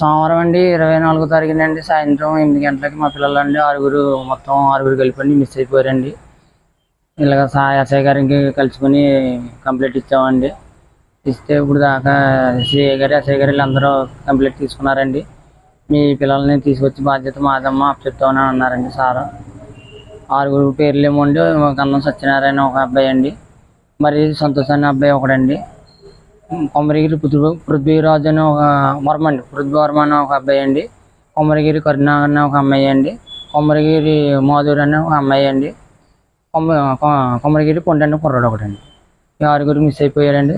సోమవారం అండి ఇరవై నాలుగో తారీఖున అండి. సాయంత్రం ఎనిమిది గంటలకి మా పిల్లలండి ఆరుగురు మొత్తం ఆరుగురు కలిపండి మిస్ అయిపోయారండి. ఇలాగ సా ఎస్ఐ గారికి కలుసుకుని కంప్లైంట్ ఇచ్చామండి. ఇస్తే ఇప్పుడు దాకా సిఐ గారు ఎస్ఐ గారు వీళ్ళందరూ కంప్లైంట్ తీసుకున్నారండి. మీ పిల్లల్ని తీసుకొచ్చి బాధ్యత మాదమ్మ చెప్తామని అన్నారండి సారు. ఆరుగురు పేర్లు ఏమోండి ఒక అన్నం సత్యనారాయణ ఒక అబ్బాయి అండి. మరి సంతోష్ అనే అబ్బాయి ఒకడండి. కొమరగిరి పృథ్వీ పృథ్వీరాజు అని ఒక వర్మ అండి పృథ్వీవర్మ అని ఒక అబ్బాయి అండి. కొమరగిరి కరుణ అనే ఒక అమ్మాయి అండి. కొమరగిరి మాధురి అనే ఒక అమ్మాయి అండి. కొమ్మ కొమరగిరి పొండండి కుర్రాడు ఒకటండి. ఈ ఆరుగురు మిస్ అయిపోయారండి.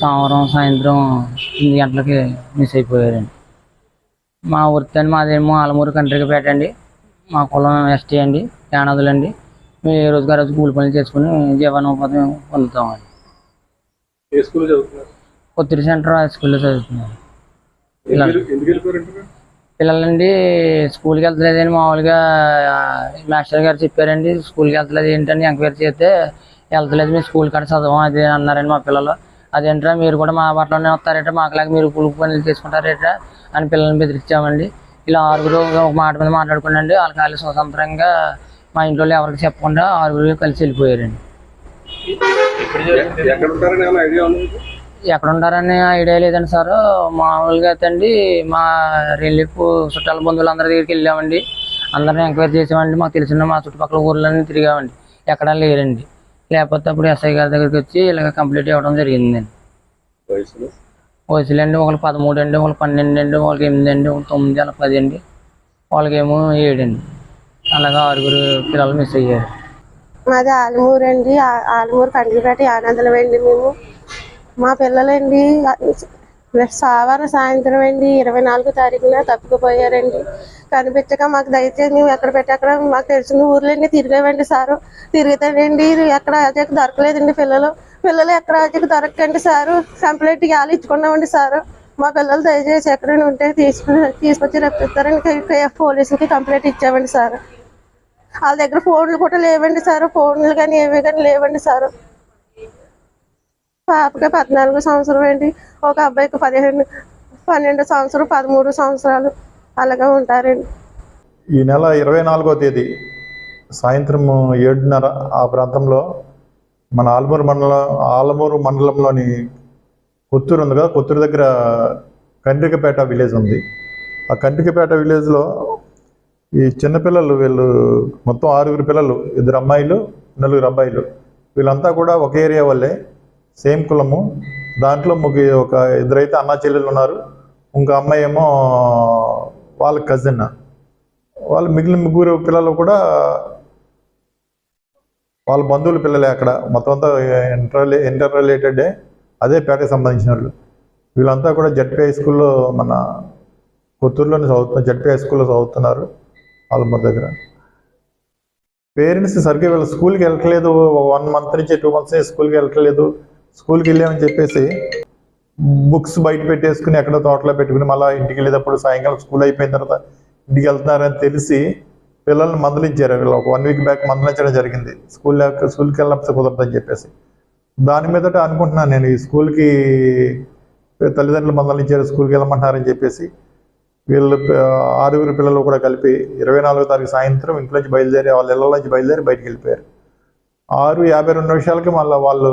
సోమవారం సాయంత్రం ఎనిమిది గంటలకి మిస్ అయిపోయారండి. మా వృత్తి మాదేమో ఆలమూరు కంట్రీకి అండి. మా కులం ఎస్టీ అండి యానాదులండి మేము ఏ రోజుగా రోజు కూలి పనులు చేసుకుని జీవనోపాధి పొందుతామండి. ఏ స్కూల్ చదువుతున్నారు? కొత్తూరు సెంటర్ హై స్కూల్లో చదువుతున్నాను వెళ్ళిపోయారంటారు పిల్లలండి స్కూల్కి వెళ్తలేదని మామూలుగా ఆ, మాస్టర్ గారు చెప్పారండి స్కూల్కి వెళ్తలేదు ఏంటని ఎంక్వైరీ చేస్తే వెళ్తలేదు మీరు స్కూల్ కాడ చదవం అది అన్నారండి మా పిల్లలు. అదేంట్రా మీరు కూడా మా బట్టలోనే వస్తారట మాకులాగా మీరు కూలి పనులు చేసుకుంటారట అని పిల్లల్ని బెదిరించామండి. ఇలా ఆరుగురు ఒక మాట మీద మాట్లాడుకున్నాండి వాళ్ళు స్వతంత్రంగా మా ఇంట్లో ఎవరికి చెప్పకుండా ఆరుగురు కలిసి వెళ్ళిపోయారండి. ఎక్కడ ఉంటారని ఏమైనా ఐడియా లేదండి సార్. మామూలుగా అయితే అండి మా రిలీఫ్ చుట్టాల బంధువులు అందరి దగ్గరికి వెళ్ళామండి. అందరిని ఎంక్వైరీ చేసామండి. మాకు తెలిసిన మా చుట్టుపక్కల ఊర్లన్నీ తిరిగామండి. ఎక్కడా లేరండి. లేకపోతే అప్పుడు ఎస్ఐ గారి దగ్గరికి వచ్చి ఇలాగ కంప్లీట్ అవ్వడం జరిగిందండి. వయసులో? వయసులు అండి ఒకళ్ళు పదమూడు అండి ఒకళ్ళు పన్నెండు అండి ఒకళ్ళకి ఎనిమిది అండి ఒకళ్ళు తొమ్మిది అలా పది అండి వాళ్ళకేమో ఏడు అండి అలాగా ఆరుగురు పిల్లలు మిస్ అయ్యారు. మాది ఆలమూరు అండి ఆ- ఆలమూరు కండ్రిపేట ఆనందలం అండి మేము. మా పిల్లలండి సోమవారం సాయంత్రం అండి ఇరవై నాలుగో తారీఖున తప్పుకుపోయారండి. కనిపించక మాకు దయచేసి మేము ఎక్కడ పెట్టి అక్కడ మాకు తెలిసిన ఊర్లండి తిరిగామండి సారు. తిరుగుతానండి ఎక్కడ అజకు దొరకలేదండి పిల్లలు. పిల్లలు ఎక్కడ అజకు దొరకండి సారు. కంప్లైంట్ ఇవాళ ఇచ్చుకున్నామండి సారు. మా పిల్లలు దయచేసి ఎక్కడైనా ఉంటే తీసుకుని తీసుకొచ్చి రప్పిస్తారని పోలీసులకి కంప్లైంట్ ఇచ్చామండి సార్. వాళ్ళ దగ్గర ఫోన్లు కూడా లేవండి సార్. ఫోన్లు కానీ ఏవి కానీ లేవండి సార్. పాపకి పద్నాలుగు సంవత్సరం ఏంటి? ఒక అబ్బాయికి పదిహేను పన్నెండు సంవత్సరం పదమూడు సంవత్సరాలు అలాగా ఉంటారండి. ఈ నెల ఇరవై నాలుగో తేదీ సాయంత్రం ఏడున్నర ఆ ప్రాంతంలో మన ఆలమూరు మండలం ఆలమూరు మండలంలోని కొత్తూరు ఉంది కదా కొత్తూరు దగ్గర కండ్రికపేట విలేజ్ ఉంది. ఆ కండ్రికపేట విలేజ్లో ఈ చిన్నపిల్లలు వీళ్ళు మొత్తం ఆరుగురు పిల్లలు ఇద్దరు అమ్మాయిలు నలుగురు అబ్బాయిలు వీళ్ళంతా కూడా ఒక ఏరియా వాళ్ళే సేమ్ కులము. దాంట్లో ముగ్గు ఒక ఇద్దరైతే అన్న చెల్లెలు ఉన్నారు. ఇంకో అమ్మాయి ఏమో వాళ్ళ కజిన్ వాళ్ళు మిగిలిన ముగ్గురు పిల్లలు కూడా వాళ్ళ బంధువుల పిల్లలే అక్కడ. మొత్తం అంతా ఇంటర్ ఇంటర్ రిలేటెడే అదే పేటకి సంబంధించిన వాళ్ళు. వీళ్ళంతా కూడా జడ్పీ హై స్కూల్లో మన కొత్తూరులోనే చదువుతున్నారు జడ్పీ హై స్కూల్లో చదువుతున్నారు ఆలమూరు దగ్గర. పేరెంట్స్ సరిగ్గా వీళ్ళ స్కూల్కి వెళ్ళట్లేదు. వన్ మంత్ నుంచి టూ మంత్స్ నుంచి స్కూల్కి వెళ్ళట్లేదు. స్కూల్కి వెళ్ళామని చెప్పేసి బుక్స్ బయట పెట్టేసుకుని ఎక్కడో తోటలో పెట్టుకుని మళ్ళీ ఇంటికి వెళ్ళేటప్పుడు సాయంకాలం స్కూల్ అయిపోయిన తర్వాత ఇంటికి వెళ్తున్నారని తెలిసి పిల్లల్ని మందలించారు వీళ్ళు ఒక వన్ వీక్ బ్యాక్ మందలించడం జరిగింది. స్కూల్ స్కూల్కి వెళ్ళకపోతే కుదరదని చెప్పేసి. దాని మీదట అనుకుంటున్నాను నేను ఈ స్కూల్కి తల్లిదండ్రులు మందలించారు స్కూల్కి వెళ్ళమంటున్నారని చెప్పేసి. వీళ్ళు ఆరుగురు పిల్లలు కూడా కలిపి ఇరవై నాలుగో తారీఖు సాయంత్రం ఇంట్లోంచి బయలుదేరి వాళ్ళ ఇళ్ళ నుంచి బయలుదేరి బయటికి వెళ్ళిపోయారు. ఆరు యాభై రెండు నిమిషాలకి మళ్ళీ వాళ్ళు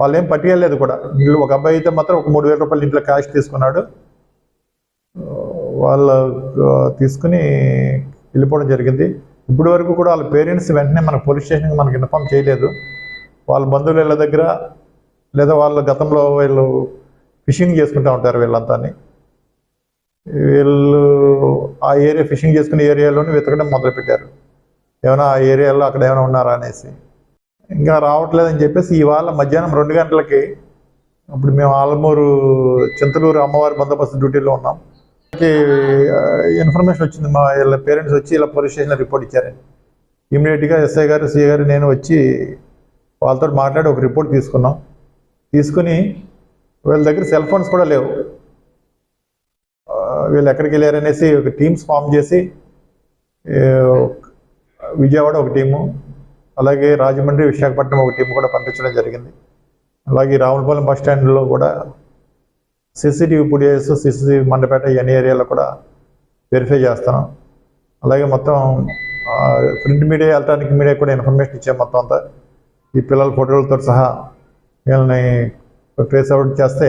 వాళ్ళు ఏం పట్టుకెళ్ళలేదు కూడా. వీళ్ళు ఒక అబ్బాయి అయితే మాత్రం ఒక మూడు వేల రూపాయలు ఇంట్లో క్యాష్ తీసుకున్నాడు. వాళ్ళ తీసుకుని వెళ్ళిపోవడం జరిగింది. ఇప్పటి వరకు కూడా వాళ్ళ పేరెంట్స్ వెంటనే మన పోలీస్ స్టేషన్కి మనకి ఇన్ఫామ్ చేయలేదు. వాళ్ళ బంధువులు వీళ్ళ దగ్గర లేదా వాళ్ళ గతంలో వీళ్ళు ఫిషింగ్ చేసుకుంటూ ఉంటారు వీళ్ళంతాని వీళ్ళు ఆ ఏరియా ఫిషింగ్ చేసుకునే ఏరియాలోనే వెతకడం మొదలుపెట్టారు. ఏమైనా ఆ ఏరియాలో అక్కడ ఏమైనా ఉన్నారా అనేసి. ఇంకా రావట్లేదని చెప్పేసి ఇవాళ మధ్యాహ్నం రెండు గంటలకి ఇప్పుడు మేము ఆలమూరు చింతలూరు అమ్మవారి బందోబస్తు డ్యూటీలో ఉన్నాం. ఇన్ఫర్మేషన్ వచ్చింది. మా వీళ్ళ పేరెంట్స్ వచ్చి ఇలా పోలీస్ స్టేషన్లో రిపోర్ట్ ఇచ్చారని ఇమీడియట్గా ఎస్ఐ గారు సిఐ గారు నేను వచ్చి వాళ్ళతో మాట్లాడి ఒక రిపోర్ట్ తీసుకున్నాం. తీసుకుని వీళ్ళ దగ్గర సెల్ ఫోన్స్ కూడా లేవు. వీళ్ళు ఎక్కడికి వెళ్ళారనేసి ఒక టీమ్స్ ఫామ్ చేసి విజయవాడ ఒక టీము అలాగే రాజమండ్రి విశాఖపట్నం ఒక టీం కూడా పంపించడం జరిగింది. అలాగే రావులపాలెం బస్ స్టాండ్లో కూడా సీసీటీవీ ఫుటేజెస్ సీసీటీవీ మండపేట ఎన్ ఏరియాలో కూడా వెరిఫై చేస్తున్నాం అలాగే మొత్తం ప్రింట్ మీడియా ఎలక్ట్రానిక్ మీడియా కూడా ఇన్ఫర్మేషన్ ఇచ్చాం మొత్తం అంతా. ఈ పిల్లల ఫోటోలతో సహా వీళ్ళని ట్రేస్ అవుట్ చేస్తే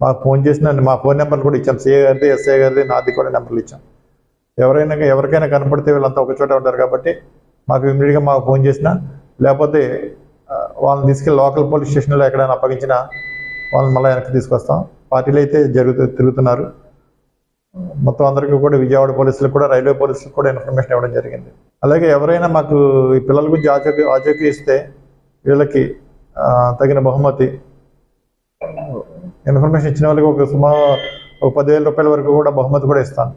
మాకు ఫోన్ చేసిన మా ఫోన్ నెంబర్లు కూడా ఇచ్చాం సిఏ గారిది ఎస్ఏ గారిది నాది కూడా నెంబర్లు ఇచ్చాం ఎవరైనా ఎవరికైనా కనపడితే వీళ్ళంతా ఒక చోట ఉంటారు కాబట్టి మాకు ఇమీడియట్గా మాకు ఫోన్ చేసినా లేకపోతే వాళ్ళని తీసుకెళ్ళి లోకల్ పోలీస్ స్టేషన్లో ఎక్కడైనా అప్పగించినా వాళ్ళని మళ్ళీ వెనక్కి తీసుకొస్తాం. పార్టీలు అయితే జరుగుతూ తిరుగుతున్నారు. మొత్తం అందరికీ కూడా విజయవాడ పోలీసులకు కూడా రైల్వే పోలీసులకు కూడా ఇన్ఫర్మేషన్ ఇవ్వడం జరిగింది. అలాగే ఎవరైనా మాకు ఈ పిల్లల గురించి ఆచూకీ ఆచూకీ ఇస్తే వీళ్ళకి తగిన బహుమతి ఇన్ఫర్మేషన్ ఇచ్చిన వాళ్ళకి ఒక సుమారు ఒక పదివేల రూపాయల వరకు కూడా బహుమతి కూడా ఇస్తాను.